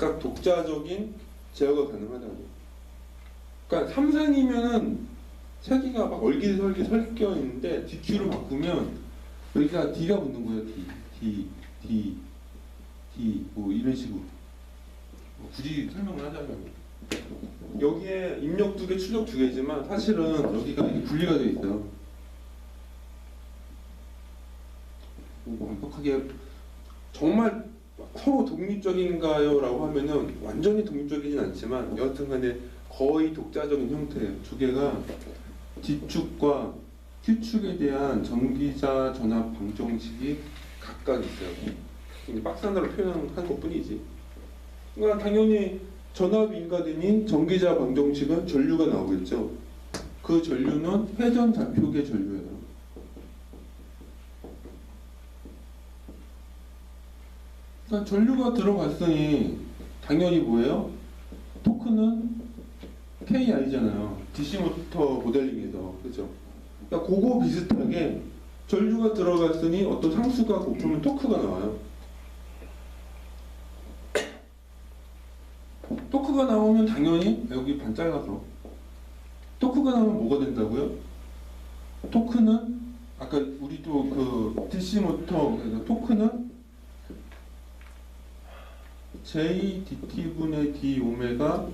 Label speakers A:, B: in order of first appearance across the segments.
A: 각각 독자적인 제어가 가능하다고. 그러니까 삼상이면은 세 개가 막 얼기설기 설겨 있는데 DQ로 바꾸면 여기가 D가 붙는 거예요. D, D, D, D 뭐 이런 식으로. 뭐 굳이 설명을 하자면 여기에 입력 두 개, 출력 두 개지만 사실은 여기가 분리가 되어 있어요. 뭐 완벽하게 정말 서로 독립적인가요?라고 하면은 완전히 독립적이진 않지만 여하튼간에 거의 독자적인 형태예요. 두 개가 D축과 Q축에 대한 전기자 전압 방정식이 각각 있어요. 이제 박스 하나로 표현한 것 뿐이지. 그러니까 당연히 전압이 인가되니 전기자 방정식은 전류가 나오겠죠. 그 전류는 회전 좌표계 전류예요. 그러니까 전류가 들어갔으니 당연히 뭐예요? 토크는 KI잖아요. DC 모터 모델링에서 그죠? 그러니까 그거 비슷하게 전류가 들어갔으니 어떤 상수가 곱하면 토크가 나와요. 토크가 나오면 당연히 여기 반짝아서 토크가 나오면 뭐가 된다고요? 토크는 아까 우리도 그 DC 모터 토크는 J dt 분의 d 오메가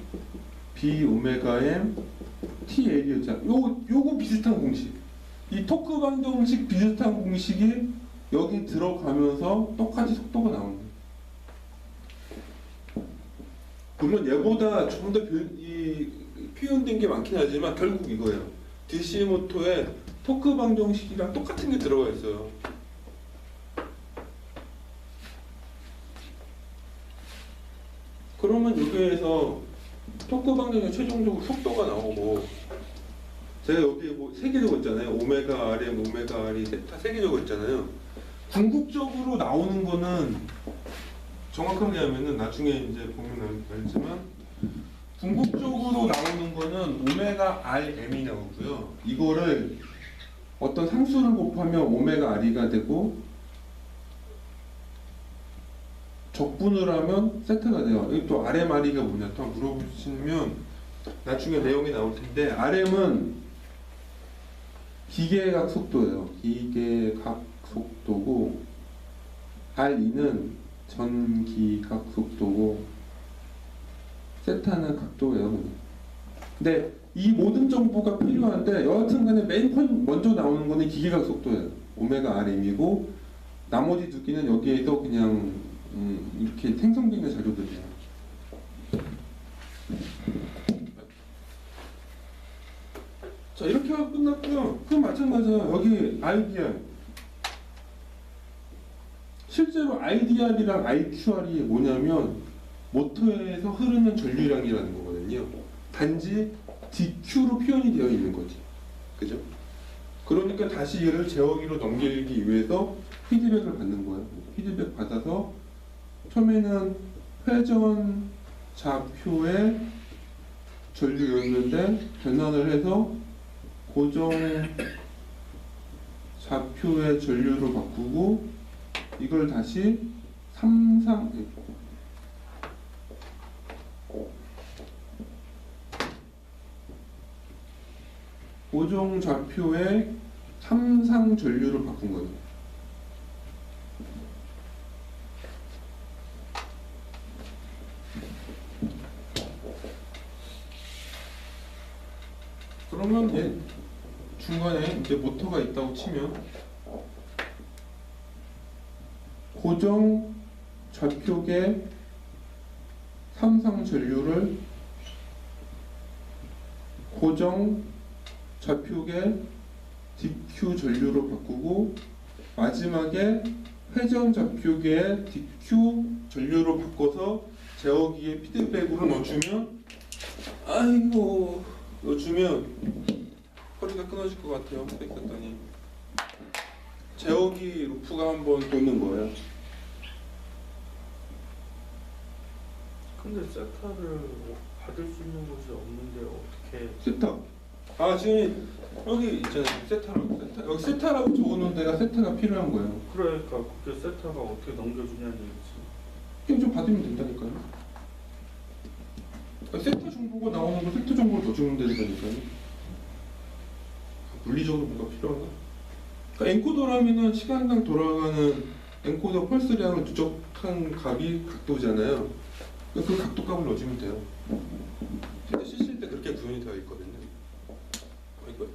A: b 오메가 m t L이었죠. 요 요거 비슷한 공식. 이 토크 방정식 비슷한 공식이 여기 들어가면서 똑같이 속도가 거예요. 물론 얘보다 좀더 표현된 게 많긴 하지만 결국 이거예요. DC 모터에 토크 방정식이랑 똑같은 게 들어가 있어요. 그러면 여기에서 토크 방정식 최종적으로 속도가 나오고 제가 여기 뭐세 개 적었잖아요. 오메가 RM, 오메가 R이 세타 세개 적었잖아요. 궁극적으로 나오는 거는 정확하게 하면은 나중에 이제 보면 알- 알지만 궁극적으로 나오는 거는 오메가 RM이 나오고요. 이거를 어떤 상수를 곱하면 오메가 R이가 되고 적분을 하면 세타가 돼요. 여기 또 RM, R이가 뭐냐 또 물어보시면 나중에 내용이 나올 텐데 RM은 기계각 속도예요. 기계각 속도고 R2는 전기각 속도고 세타는 각도예요. 근데 이 모든 정보가 필요한데 여하튼 간에 맨 펀- 먼저 나오는 거는 기계각 속도예요. 오메가 RM이고 나머지 두 개는 여기에서 그냥 음, 이렇게 생성되는 자료들이에요. 자 이렇게 끝났고요. 그럼 마찬가지야. 여기 IDR 실제로 IDR이랑 IQR이 뭐냐면 모터에서 흐르는 전류량이라는 거거든요. 단지 DQ로 표현이 되어 있는 거지. 그죠? 그러니까 다시 얘를 제어기로 넘기기 위해서 피드백을 받는 거예요. 피드백 받아서 처음에는 회전 좌표의 전류였는데 변환을 해서 고정 좌표의 전류로 바꾸고 이걸 다시 삼상 고정 좌표의 삼상 전류로 바꾼 거예 그러면 얘 중간에 이제 모터가 있다고 치면 고정 좌표계 삼상 전류를 고정 좌표계 DQ 전류로 바꾸고 마지막에 회전 좌표계 DQ 전류로 바꿔서 제어기에 피드백으로 넣어주면 아이고 넣어주면 허리가 끊어질 것 같아요. 뺏겼더니 제어기 루프가 한 번 도는 거예요.
B: 근데 세타를 받을 수 있는 곳이 없는데 어떻게
A: 세타. 아 지금 여기 있잖아요. 세타라고 세타. 여기 세타라고 적어놓은 데가 세타가 필요한 거예요.
B: 그러니까 그게 세타가 어떻게 넘겨주냐는 얘기지
A: 그냥 좀 받으면 된다니까요. 그러니까 세타 정보가 나오는 거 세타 정보를 더 주면 되니까요. 물리적으로 뭔가 필요한가? 그러니까 엔코더라면은 시간당 돌아가는 엔코더 펄스량을 누적한 값이 각도잖아요. 그 각도 값을 넣어주면 돼요. 실제 CC일 때 그렇게 구현이 되어 있거든요. 어, 이거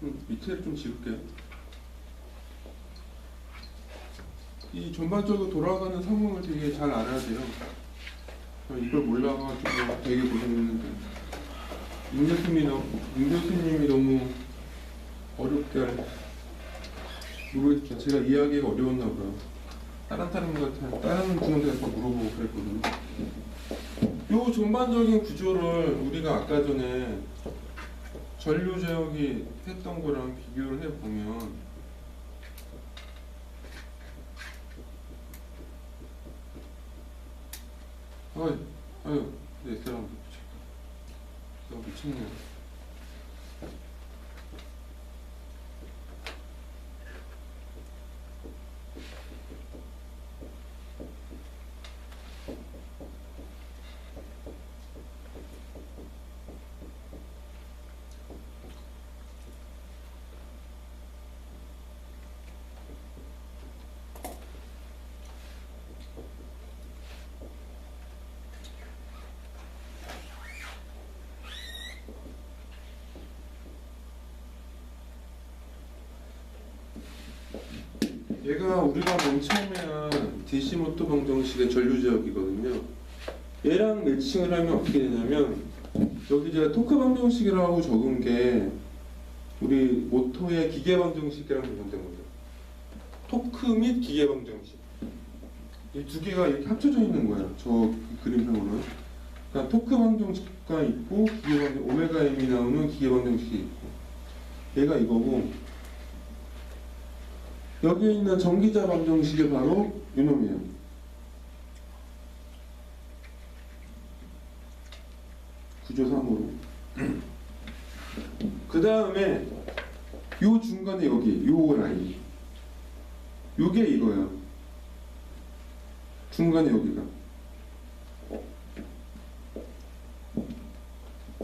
A: 좀 밑에를 좀 지울게요. 이 전반적으로 돌아가는 상황을 되게 잘 알아야 돼요. 저 이걸 몰라가지고 되게 고생했는데 임 교수님이 너무, 임 교수님이 너무 어렵게 할 모르겠죠. 제가 이해하기가 어려웠나 봐요. 다른 사람한테 다른 분한테 물어보고 그랬거든요. 요 전반적인 구조를 우리가 아까 전에 전류 제어기 했던 거랑 비교를 해 보면 아유, 내 사람 너 미쳤네. 얘가 우리가 맨 처음에 한 DC 모터 방정식의 전류 제어기거든요. 얘랑 매칭을 하면 어떻게 되냐면 여기 제가 토크 방정식이라고 적은 게 우리 모터의 기계 방정식이랑 관련된 거죠. 토크 및 기계 방정식. 이 두 개가 이렇게 합쳐져 있는 거예요. 저 그림상으로는. 그러니까 토크 방정식가 있고 기계 방정 오메가 m이 나오는 기계 방정식이 있고 얘가 이거고 여기 있는 전기자 방정식이 바로 이놈이에요. 구조상으로. 그 다음에 요 중간에 여기 요 라인. 요게 이거예요. 중간에 여기가.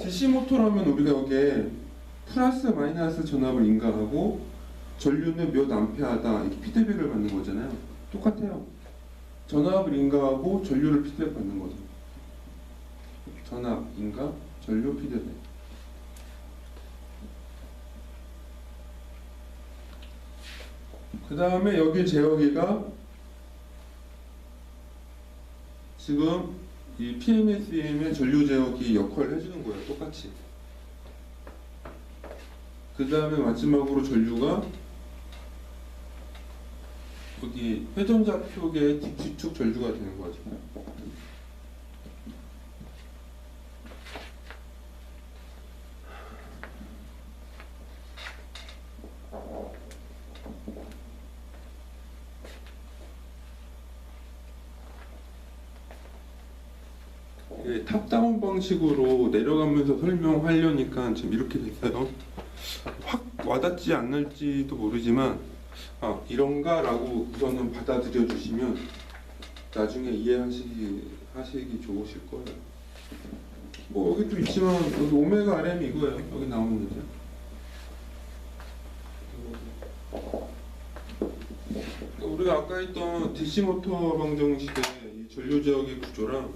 A: DC 모터라면 우리가 여기에 플러스 마이너스 전압을 인가하고 전류는 몇 암페어다 이렇게 피드백을 받는 거잖아요. 똑같아요. 전압을 인가하고 전류를 피드백 받는 거죠. 전압 인가 전류 피드백. 그 다음에 여기 제어기가 지금 이 PMSM의 전류 제어기 역할을 해주는 거예요. 똑같이. 그 다음에 마지막으로 전류가 여기 회전좌표계의 뒤축 전류가 되는 거죠. 이게 탑다운 방식으로 내려가면서 설명하려니까 지금 이렇게 됐어요. 확 와닿지 않을지도 모르지만 아 이런가라고 우선은 받아들여 주시면 나중에 이해하시기 하시기 좋으실 거예요. 뭐 여기 또 있지만 여기 오메가 RM 이거예요. 여기 나오는 거죠. 그러니까 우리가 아까 했던 DC 모터 방정식의 이 전류 제어기 구조랑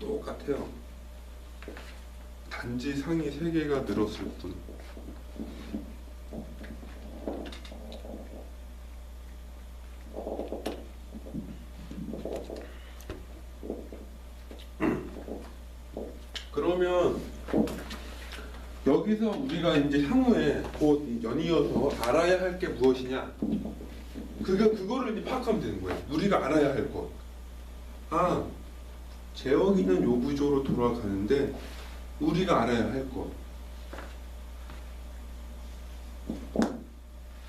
A: 똑같아요. 단지 상이 3개가 늘었을 뿐. 그러면 여기서 우리가 이제 향후에 곧 연이어서 알아야 할 게 무엇이냐? 그거 그거를 이제 파악하면 되는 거예요. 우리가 알아야 할 것. 아, 제어기는 요 구조로 돌아가는데 우리가 알아야 할 것.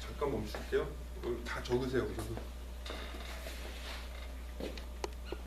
A: 잠깐 멈출게요. 다 적으세요. 우선.